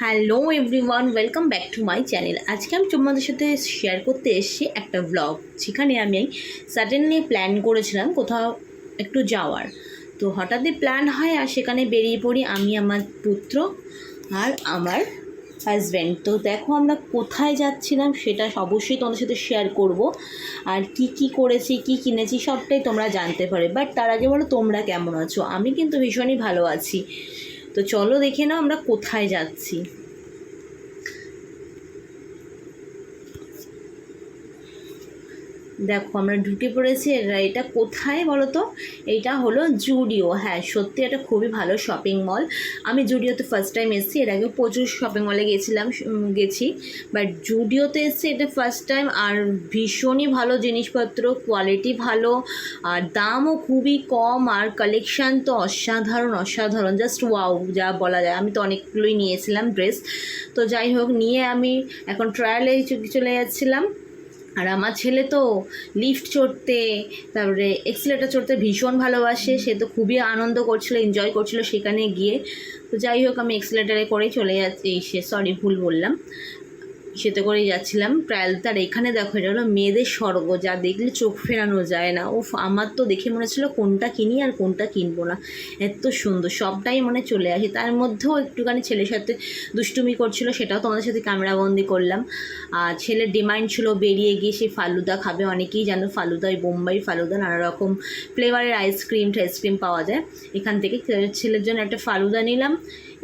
Hello everyone welcome back to my channel আজকে আমি তোমাদের সাথে শেয়ার করতে এসেছি একটা ব্লগ যেখানে আমি সাডেনলি প্ল্যান করেছিলাম কোথাও একটু যাওয়ার। তো হঠাৎই প্ল্যান হয় আর সেখানে বেরিয়ে পড়ি আমি, আমার পুত্র আর আমার হাজব্যান্ড তো দেখো আমরা কোথায় যাচ্ছিলাম সেটা অবশ্যই তোমাদের সাথে শেয়ার করব। আর কি কি করেছি, কি কিনেছি সবটাই তোমরা জানতে পারে বাট তার আগে বলো তোমরা কেমন আছো? আমি কিন্তু ভীষণই ভালো আছি। তো চলো দেখে নাও আমরা কোথায় যাচ্ছি। দেখো আমরা ঢুকে পড়েছি এটা কোথায় বলো তো এইটা হলো জুডিও। হ্যাঁ সত্যি এটা খুবই ভালো শপিং মল আমি জুডিওতে ফার্স্ট টাইম এসেছি, এর আগে প্রচুর শপিং মলে গেছিলাম গেছি। বাট জুডিওতে এসেছি এটা ফার্স্ট টাইম আর ভীষণই ভালো জিনিসপত্র কোয়ালিটি ভালো, আর দামও খুবই কম, আর কালেকশান তো অসাধারণ অসাধারণ। জাস্ট ওয়াও যা বলা যায়। আমি তো অনেকগুলোই নিয়েছিলাম ড্রেস তো যাই হোক, নিয়ে আমি এখন ট্রায়ালে চলে যাচ্ছিলাম। আর আমার ছেলে তো লিফট চড়তে, তারপরে এক্সিলেটার চড়তে ভীষণ ভালোবাসে, সে তো খুবই আনন্দ করছিল এনজয় করছিল সেখানে গিয়ে। তো যাই হোক, আমি এক্সিলেটারে করেই চলে যাচ্ছি সরি ভুল বললাম। সেতে করেই যাচ্ছিলাম। ট্রায়াল তার এখানে দেখো, এটা হলো মেয়েদের স্বর্গ, যা দেখলে চোখ ফেরানো যায় না। উফ, আমার তো দেখে মনে হচ্ছিল কোনটা কিনি আর কোনটা কিনবো না। এত সুন্দর, সবটাই মনে চলে আসে। তার মধ্যেও একটুখানি ছেলের সাথে দুষ্টুমি করছিল, সেটাও তোমাদের সাথে ক্যামেরাবন্দি করলাম। আর ছেলের ডিমান্ড ছিল বেরিয়ে গিয়ে সে ফালুদা খাবে। অনেকেই জানো ফালুদা, ওই বোম্বাই ফালুদা, নানা রকম ফ্লেভারের আইসক্রিম টাইসক্রিম পাওয়া যায়। এখান থেকে ছেলের জন্য একটা ফালুদা নিলাম।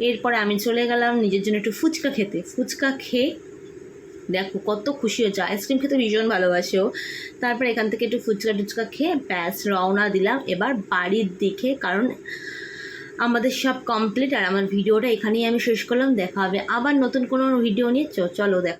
এরপরে আমি চলে গেলাম নিজের জন্য একটু ফুচকা খেতে। ফুচকা খেয়ে দেখো, কত খুশি হয়েছে। আইসক্রিম খেতে ভীষণ ভালোবাসেও তারপর এখান থেকে একটু ফুচকা টুচকা খেয়ে ব্যাস, রওনা দিলাম। এবার বাড়ির দিকে, কারণ আমাদের সব কমপ্লিট আর আমার ভিডিওটা এখানেই আমি শেষ করলাম। দেখা হবে আবার নতুন কোনো ভিডিও নিয়ে। চলো দেখা